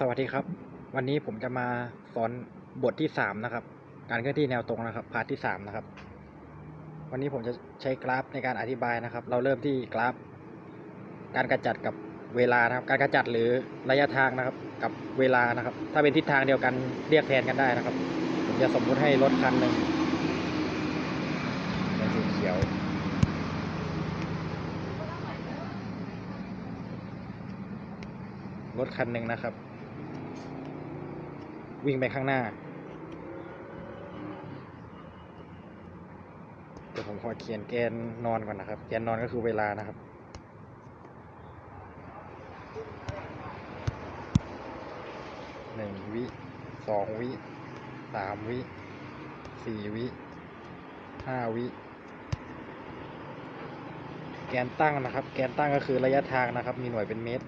สวัสดีครับ วันนี้ผมจะมาสอนบทที่สามนะครับ การเคลื่อนที่แนวตรงนะครับพาร์ทที่สามนะครับ วันนี้ผมจะใช้กราฟในการอธิบายนะครับ เราเริ่มที่กราฟ การกระจัดกับเวลานะครับ การกระจัดหรือระยะทางนะครับ กับเวลานะครับ ถ้าเป็นทิศทางเดียวกันเรียกแทนกันได้นะครับ ผมจะสมมุติให้รถคันหนึ่งเป็นสีเขียวรถคันหนึ่งนะครับ วิ่งไปข้างหน้า เดี๋ยวผมขอเขียนแกนนอนก่อนนะครับ แกนนอนก็คือเวลานะครับหนึ่งวิสองวิสามวิสี่วิห้าวิ แกนตั้งนะครับ แกนตั้งก็คือระยะทางนะครับ มีหน่วยเป็นเมตร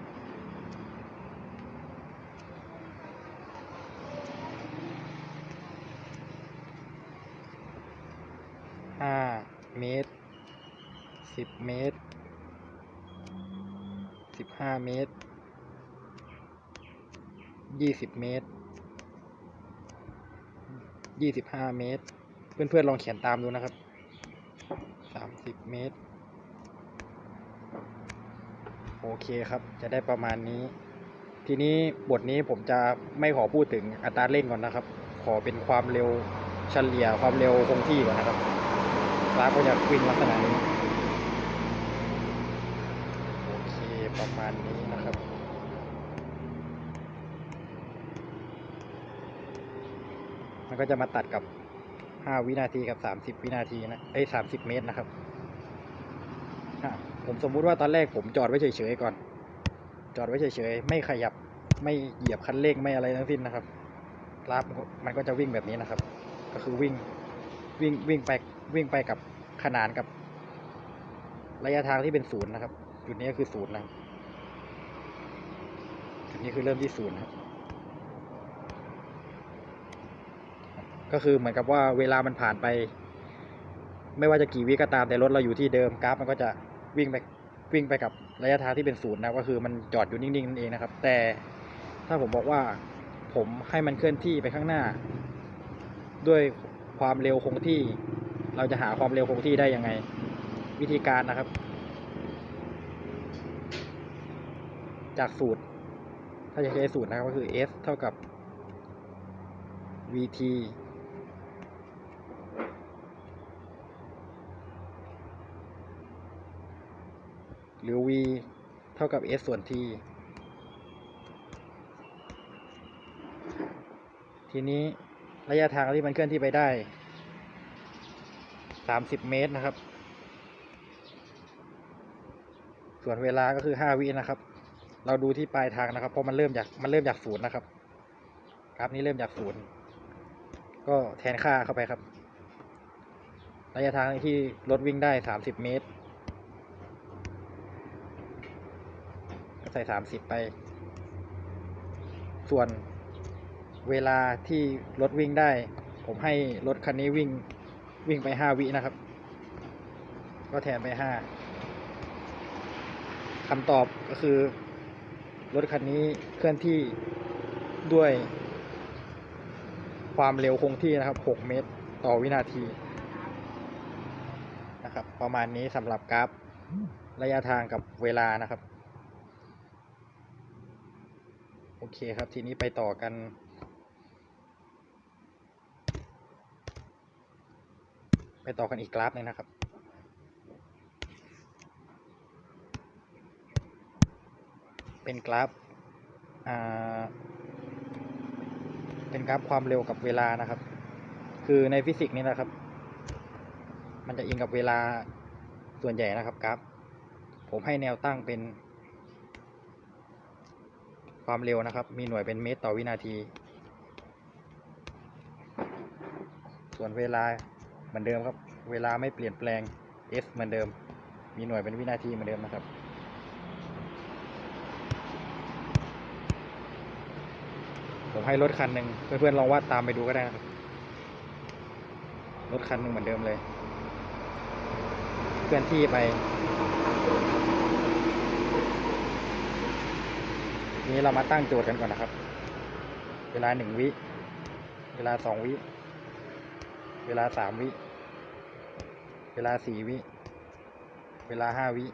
ห้าเมตร สิบเมตรสิบห้าเมตรยี่สิบเมตรยี่สิบห้าเมตร เพื่อนๆลองเขียนตามดูนะครับสามสิบเมตร โอเคครับจะได้ประมาณนี้ ทีนี้บทนี้ผมจะไม่ขอพูดถึงอัตราเร่งก่อนนะครับ ขอเป็นความเร็วเฉลี่ยความเร็วคงที่ก่อนนะครับกราฟก็จะวิ่งลักษณะนี้ โอเค ประมาณนี้นะครับ มันก็จะมาตัดกับ 5 วินาทีกับ 30 วินาทีนะเอ้30 เมตรนะครับ ผมสมมุติว่าตอนแรกผมจอดไว้เฉยๆก่อน จอดไว้เฉยๆ ไม่ขยับ ไม่เหยียบคันเร่งไม่อะไรทั้งสิ้นนะครับกราฟมันก็จะวิ่งแบบนี้นะครับ ก็คือวิ่งวิ่งวิ่งไปวิ่งไปกับขนานกับระยะทางที่เป็นศูนย์นะครับ จุดนี้คือศูนย์นะครับจุดนี้คือเริ่มที่ศูนย์ครับ ก็คือเหมือนกับว่าเวลามันผ่านไป ไม่ว่าจะกี่วิก็ตามแต่รถเราอยู่ที่เดิมกราฟมันก็จะวิ่งไปวิ่งไปกับระยะทางที่เป็นศูนย์นะก็คือมันจอดอยู่นิ่งๆนั่นเองนะครับ แต่ถ้าผมบอกว่าผมให้มันเคลื่อนที่ไปข้างหน้า ด้วยความเร็วคงที่ เราจะหาความเร็วคงที่ได้ยังไง วิธีการนะครับ จากสูตร ถ้าจะใช้สูตรนะครับก็คือ s เท่ากับ vt หรือ v เท่ากับ s ส่วน t ทีนี้ระยะทางที่มันเคลื่อนที่ไปได้ 30 เมตรนะครับ ส่วนเวลาก็คือ 5 วินะครับ เราดูที่ปลายทางนะครับ เพราะมันเริ่มจากมันเริ่มจากศูนย์นะครับกราฟนี้เริ่มจากศูนย์ก็แทนค่าเข้าไปครับ ระยะทางที่รถวิ่งได้30เมตร ก็ใส่30ไป ส่วนเวลาที่รถวิ่งได้ ผมให้รถคันนี้วิ่งวิ่งไป5วินะครับ ก็แทนไป5คำตอบก็คือ รถคันนี้เคลื่อนที่ด้วยความเร็วคงที่นะครับ 6 เมตรต่อวินาทีนะครับ ประมาณนี้สำหรับกราฟระยะทางกับเวลานะครับ โอเคครับ ทีนี้ไปต่อกันไปต่อกันอีกกราฟหนึงนะครับ เป็นกราฟอ่าเป็นกราฟความเร็วกับเวลานะครับ คือในฟิสิกส์นี่นะครับ มันจะอิงกับเวลาส่วนใหญ่นะครับกราฟ ผมให้แนวตั้งเป็น ความเร็วนะครับ มีหน่วยเป็นเมตรต่อวินาที ส่วนเวลาเหมือนเดิมครับ เวลาไม่เปลี่ยนแปลง s เหมือนเดิม มีหน่วยเป็นวินาทีเหมือนเดิมนะครับ ผมให้รถคันหนึ่งเพื่อนๆลองวาดตามไปดูก็ได้นะครับ รถคันหนึ่งเหมือนเดิมเลย เคลื่อนที่ไป นี้เรามาตั้งโจทย์กันก่อนนะครับ เวลาหนึ่งวิ เวลาสองวิ เวลาสามวิ เวลาสี่วิ เวลาห้าวิ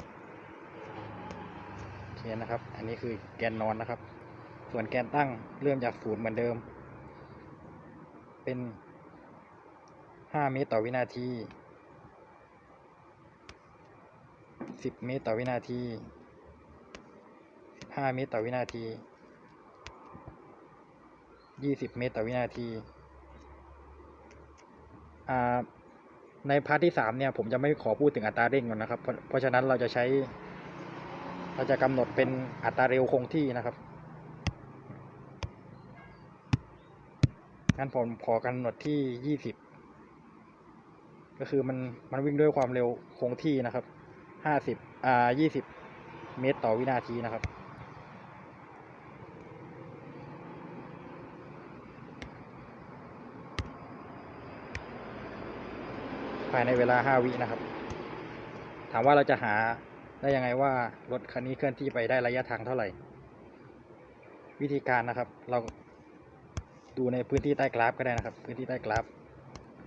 โอเคนะครับ อันนี้คือแกนนอนนะครับ ส่วนแกนตั้งเริ่มจากศูนย์เหมือนเดิม เป็นห้าเมตรต่อวินาทีสิบเมตรต่อวินาทีห้าเมตรต่อวินาทียี่สิบเมตรต่อวินาทีาในพาร์ทที่สามเนี่ยผมจะไม่ขอพูดถึงอัตราเร่งก่อนนะครับ เพราะฉะนั้นเราจะใช้ เราจะกำหนดเป็นอัตราเร็วคงที่นะครับ งั้นผมขอกำหนดที่ยี่สิบก็คือมันมันวิ่งด้วยความเร็วคงที่นะครับห้าสิบอ่ายี่สิบเมตรต่อวินาทีนะครับ ภายในเวลาห้าวินะครับ ถามว่าเราจะหาได้ยังไงว่ารถคันนี้เคลื่อนที่ไปได้ระยะทางเท่าไหร่ วิธีการนะครับ เรา ดูในพื้นที่ใต้กราฟก็ได้นะครับ พื้นที่ใต้กราฟ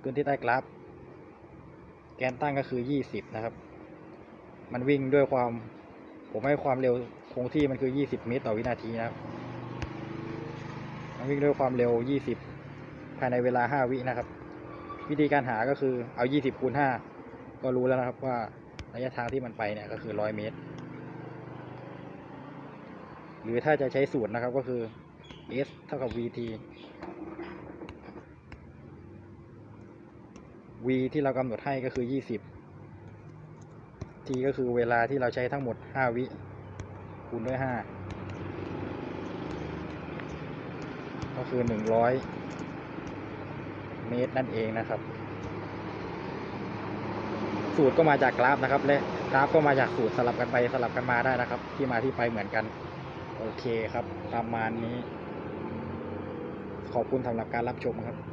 พื้นที่ใต้กราฟ แกนตั้งก็คือยี่สิบนะครับ มันวิ่งด้วยความ ผมให้ความเร็วคงที่มันคือยี่สิบเมตรต่อวินาทีนะครับ มันวิ่งด้วยความเร็วยี่สิบภายในเวลาห้าวินะครับ วิธีการหาก็คือเอา 20คูณ5ก็รู้แล้วนะครับว่าระยะทางที่มันไปเนี่ยก็คือ 100 เมตร หรือถ้าจะใช้สูตรนะครับก็คือ s เท่ากับ vt v ที่เรากำหนดให้ก็คือ 20 t ก็คือเวลาที่เราใช้ทั้งหมด 5 วิ คูณด้วย 5 ก็คือ 100 เมตรนั่นเองนะครับ สูตรก็มาจากกราฟนะครับ และกราฟก็มาจากสูตรสลับกันไปสลับกันมาได้นะครับ ที่มาที่ไปเหมือนกัน โอเคครับ ประมาณนี้ ขอบคุณสำหรับการรับชมครับ